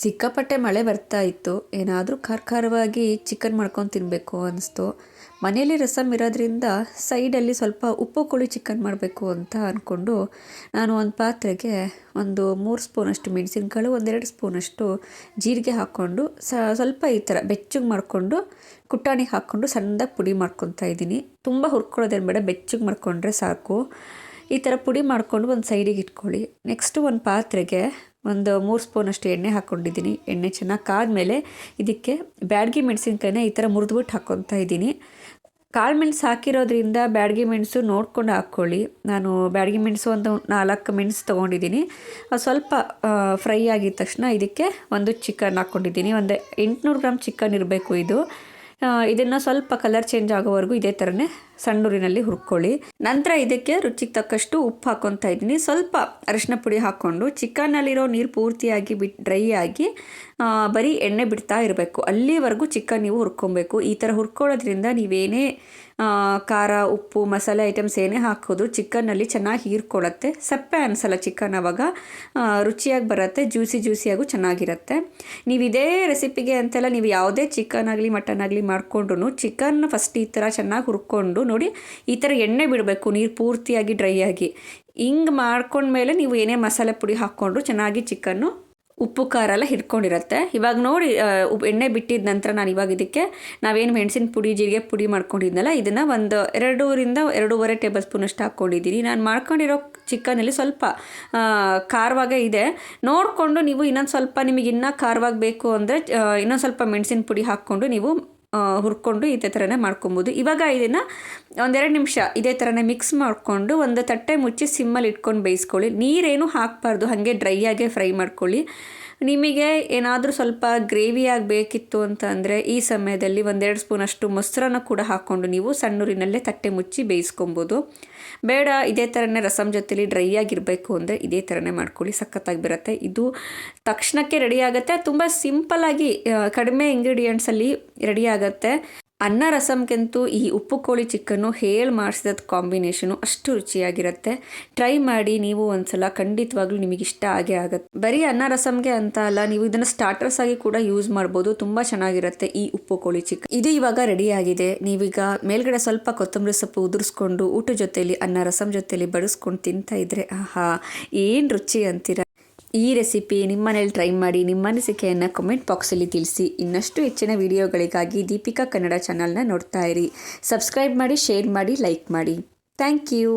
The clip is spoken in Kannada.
ಸಿಕ್ಕಾಪಟ್ಟೆ ಮಳೆ ಬರ್ತಾ ಇತ್ತು. ಏನಾದರೂ ಖಾರ ಖಾರವಾಗಿ ಚಿಕನ್ ಮಾಡ್ಕೊಂಡು ತಿನ್ನಬೇಕು ಅನ್ನಿಸ್ತು ಮನೆಯಲ್ಲಿ ರಸಮ್ ಇರೋದ್ರಿಂದ ಸೈಡಲ್ಲಿ ಸ್ವಲ್ಪ ಉಪ್ಪು ಕೋಳಿ ಚಿಕನ್ ಮಾಡಬೇಕು ಅಂತ ಅಂದ್ಕೊಂಡು ನಾನು ಒಂದು ಪಾತ್ರೆಗೆ ಒಂದು ಮೂರು ಸ್ಪೂನಷ್ಟು ಮೆಣಸಿನ್ಕಾಳು, ಒಂದೆರಡು ಸ್ಪೂನಷ್ಟು ಜೀರಿಗೆ ಹಾಕ್ಕೊಂಡು ಸ್ವಲ್ಪ ಈ ಥರ ಬೆಚ್ಚಗೆ ಮಾಡಿಕೊಂಡು ಕುಟಾಣಿಗೆ ಹಾಕ್ಕೊಂಡು ಸಣ್ಣದಾಗಿ ಪುಡಿ ಮಾಡ್ಕೊತಾ ಇದ್ದೀನಿ. ತುಂಬ ಹುರ್ಕೊಳ್ಳೋದೇನು ಬೇಡ, ಬೆಚ್ಚಗೆ ಮಾಡಿಕೊಂಡ್ರೆ ಸಾಕು. ಈ ಥರ ಪುಡಿ ಮಾಡಿಕೊಂಡು ಒಂದು ಸೈಡಿಗೆ ಇಟ್ಕೊಳ್ಳಿ. ನೆಕ್ಸ್ಟು ಒಂದು ಪಾತ್ರೆಗೆ ಒಂದು ಮೂರು ಸ್ಪೂನಷ್ಟು ಎಣ್ಣೆ ಹಾಕ್ಕೊಂಡಿದ್ದೀನಿ. ಎಣ್ಣೆ ಚೆನ್ನಾಗಿ ಕಾದ್ಮೇಲೆ ಇದಕ್ಕೆ ಬ್ಯಾಡ್ಗಿ ಮೆಣಸಿನ್ಕಾಯಿನ ಈ ಥರ ಮುರಿದ್ಬಿಟ್ಟು ಹಾಕ್ಕೊತಾ ಇದ್ದೀನಿ. ಕಾಳು ಮೆಣಸು ಹಾಕಿರೋದ್ರಿಂದ ಬ್ಯಾಡಗಿ ಮೆಣಸು ನೋಡ್ಕೊಂಡು ಹಾಕ್ಕೊಳ್ಳಿ. ನಾನು ಬ್ಯಾಡಗಿ ಮೆಣಸು ಒಂದು ನಾಲ್ಕು ಮೆಣಸು ತೊಗೊಂಡಿದ್ದೀನಿ. ಸ್ವಲ್ಪ ಫ್ರೈ ಆಗಿದ ತಕ್ಷಣ ಇದಕ್ಕೆ ಒಂದು ಚಿಕನ್ ಹಾಕ್ಕೊಂಡಿದ್ದೀನಿ. ಒಂದು ಎಂಟುನೂರು ಗ್ರಾಮ್ ಚಿಕನ್ ಇರಬೇಕು ಇದು. ಇದನ್ನು ಸ್ವಲ್ಪ ಕಲರ್ ಚೇಂಜ್ ಆಗೋವರೆಗೂ ಇದೇ ಥರನೇ ಸಣ್ಣೂರಿನಲ್ಲಿ ಹುರ್ಕೊಳ್ಳಿ. ನಂತರ ಇದಕ್ಕೆ ರುಚಿಗೆ ತಕ್ಕಷ್ಟು ಉಪ್ಪು ಹಾಕ್ಕೊತಾ ಇದ್ದೀನಿ. ಸ್ವಲ್ಪ ಅರಿಶಿನ ಪುಡಿ ಹಾಕ್ಕೊಂಡು ಚಿಕನ್ನಲ್ಲಿರೋ ನೀರು ಪೂರ್ತಿಯಾಗಿ ಬಿಟ್ಟು ಡ್ರೈ ಆಗಿ ಬರೀ ಎಣ್ಣೆ ಬಿಡ್ತಾ ಇರಬೇಕು. ಅಲ್ಲಿವರೆಗೂ ಚಿಕನ್ ನೀವು ಹುರ್ಕೊಬೇಕು ಈ ಥರ ಹುರ್ಕೊಳ್ಳೋದ್ರಿಂದ ನೀವೇನೇ ಖಾರ, ಉಪ್ಪು, ಮಸಾಲೆ ಐಟಮ್ಸ್ ಏನೇ ಹಾಕಿದ್ರು ಚಿಕನ್ನಲ್ಲಿ ಚೆನ್ನಾಗಿ ಹೀರ್ಕೊಳ್ಳುತ್ತೆ. ಸಪ್ಪೆ ಅನಿಸಲ್ಲ ಚಿಕನ್ ಅವಾಗ. ರುಚಿಯಾಗಿ ಬರುತ್ತೆ, ಜ್ಯೂಸಿ ಜ್ಯೂಸಿಯಾಗೂ ಚೆನ್ನಾಗಿರುತ್ತೆ. ನೀವು ಇದೇ ರೆಸಿಪಿಗೆ ಅಂತೆಲ್ಲ ನೀವು ಯಾವುದೇ ಚಿಕನ್ ಆಗಲಿ, ಮಟನ್ ಆಗಲಿ ಮಾಡಿಕೊಂಡ್ರು ಚಿಕನ್ ಫಸ್ಟ್ ಈ ಥರ ಚೆನ್ನಾಗಿ ಹುರ್ಕೊಂಡು ನೋಡಿ ಈ ಥರ ಎಣ್ಣೆ ಬಿಡಬೇಕು, ನೀರು ಪೂರ್ತಿಯಾಗಿ ಡ್ರೈ ಆಗಿ. ಹಿಂಗೆ ಮಾಡ್ಕೊಂಡ್ಮೇಲೆ ನೀವು ಏನೇ ಮಸಾಲೆ ಪುಡಿ ಹಾಕ್ಕೊಂಡ್ರು ಚೆನ್ನಾಗಿ ಚಿಕನ್ನು, ಉಪ್ಪು, ಖಾರ ಎಲ್ಲ ಹಿಡ್ಕೊಂಡಿರುತ್ತೆ. ಇವಾಗ ನೋಡಿ ಎಣ್ಣೆ ಬಿಟ್ಟಿದ ನಂತರ ನಾನು ಇವಾಗ ಇದಕ್ಕೆ ನಾವೇನು ಮೆಣಸಿನ ಪುಡಿ, ಜೀರಿಗೆ ಪುಡಿ ಮಾಡ್ಕೊಂಡಿದ್ನಲ್ಲ, ಇದನ್ನು ಒಂದು ಎರಡೂರಿಂದ ಎರಡೂವರೆ ಟೇಬಲ್ ಸ್ಪೂನಷ್ಟು ಹಾಕ್ಕೊಂಡಿದ್ದೀನಿ. ನಾನು ಮಾಡ್ಕೊಂಡಿರೋ ಚಿಕನಲ್ಲಿ ಸ್ವಲ್ಪ ಖಾರವಾಗೇ ಇದೆ. ನೋಡಿಕೊಂಡು ನೀವು ಇನ್ನೊಂದು ಸ್ವಲ್ಪ ನಿಮಗೆ ಇನ್ನೂ ಖಾರವಾಗಿ ಬೇಕು ಅಂದರೆ ಇನ್ನೊಂದು ಸ್ವಲ್ಪ ಮೆಣಸಿನ ಪುಡಿ ಹಾಕ್ಕೊಂಡು ನೀವು ಹುರ್ಕೊಂಡು ಇದೇ ಥರನೇ ಮಾಡ್ಕೊಬೋದು. ಇವಾಗ ಇದನ್ನು ಒಂದೆರಡು ನಿಮಿಷ ಇದೇ ಥರನೇ ಮಿಕ್ಸ್ ಮಾಡಿಕೊಂಡು ಒಂದು ತಟ್ಟೆ ಮುಚ್ಚಿ ಸಿಮ್ಮಲ್ಲಿ ಇಟ್ಕೊಂಡು ಬೇಯಿಸ್ಕೊಳ್ಳಿ. ನೀರೇನು ಹಾಕಬಾರ್ದು, ಹಾಗೆ ಡ್ರೈಯಾಗೆ ಫ್ರೈ ಮಾಡ್ಕೊಳ್ಳಿ. ನಿಮಗೆ ಏನಾದರೂ ಸ್ವಲ್ಪ ಗ್ರೇವಿ ಆಗಬೇಕಿತ್ತು ಅಂತ ಅಂದರೆ ಈ ಸಮಯದಲ್ಲಿ ಒಂದೆರಡು ಸ್ಪೂನಷ್ಟು ಮೊಸರನ್ನು ಕೂಡ ಹಾಕ್ಕೊಂಡು ನೀವು ಸಣ್ಣೂರಿನಲ್ಲೇ ತಟ್ಟೆ ಮುಚ್ಚಿ ಬೇಯಿಸ್ಕೊಬೋದು. ಬೇಡ, ಇದೇ ಥರನೇ ರಸಮ್ ಜೊತೆಲಿ ಡ್ರೈ ಆಗಿರಬೇಕು ಅಂದರೆ ಇದೇ ಥರನೇ ಮಾಡ್ಕೊಳ್ಳಿ. ಸಖತ್ತಾಗಿ ಬರುತ್ತೆ. ಇದು ತಕ್ಷಣಕ್ಕೆ ರೆಡಿ ಆಗುತ್ತೆ. ತುಂಬ ಸಿಂಪಲ್ಲಾಗಿ ಕಡಿಮೆ ಇಂಗ್ರೀಡಿಯೆಂಟ್ಸಲ್ಲಿ ರೆಡಿ ಆಗುತ್ತೆ. ಅನ್ನ ರಸಮ್ಗಂತೂ ಈ ಉಪ್ಪು ಕೋಳಿ ಚಿಕನ್ನು ಹೇಳಿ ಮಾಡಿಸಿದ ಕಾಂಬಿನೇಷನು ಅಷ್ಟು ರುಚಿಯಾಗಿರುತ್ತೆ. ಟ್ರೈ ಮಾಡಿ ನೀವು ಒಂದ್ಸಲ ಖಂಡಿತವಾಗ್ಲೂ ನಿಮಗೆ ಇಷ್ಟ ಆಗೇ ಆಗುತ್ತೆ. ಬರೀ ಅನ್ನ ರಸಮ್ಗೆ ಅಂತ ಅಲ್ಲ, ನೀವು ಇದನ್ನು ಸ್ಟಾರ್ಟರ್ಸ್ ಆಗಿ ಕೂಡ ಯೂಸ್ ಮಾಡ್ಬೋದು. ತುಂಬ ಚೆನ್ನಾಗಿರುತ್ತೆ ಈ ಉಪ್ಪು ಕೋಳಿ ಚಿಕನ್ ಇದು ಇವಾಗ ರೆಡಿ ಆಗಿದೆ. ನೀವೀಗ ಮೇಲ್ಗಡೆ ಸ್ವಲ್ಪ ಕೊತ್ತಂಬರಿ ಸೊಪ್ಪು ಉದುರಿಸ್ಕೊಂಡು ಊಟ ಜೊತೆಯಲ್ಲಿ ಅನ್ನ ರಸಮ್ ಜೊತೆಯಲ್ಲಿ ಬಡಿಸ್ಕೊಂಡು ತಿಂತಾ ಇದ್ರೆ ಆಹಾ, ಏನು ರುಚಿ ಅಂತೀರ? ಈ ರೆಸಿಪಿ ನಿಮ್ಮನೇಲಿ ಟ್ರೈ ಮಾಡಿ, ನಿಮ್ಮ ಅನಿಸಿಕೆಯನ್ನು ಕಮೆಂಟ್ ಬಾಕ್ಸಲ್ಲಿ ತಿಳಿಸಿ. ಇನ್ನಷ್ಟು ಹೆಚ್ಚಿನ ವಿಡಿಯೋಗಳಿಗಾಗಿ ದೀಪಿಕಾ ಕನ್ನಡ ಚಾನಲ್ನ ನೋಡ್ತಾ ಇರಿ. ಸಬ್ಸ್ಕ್ರೈಬ್ ಮಾಡಿ ಶೇರ್ ಮಾಡಿ ಲೈಕ್ ಮಾಡಿ. Thank you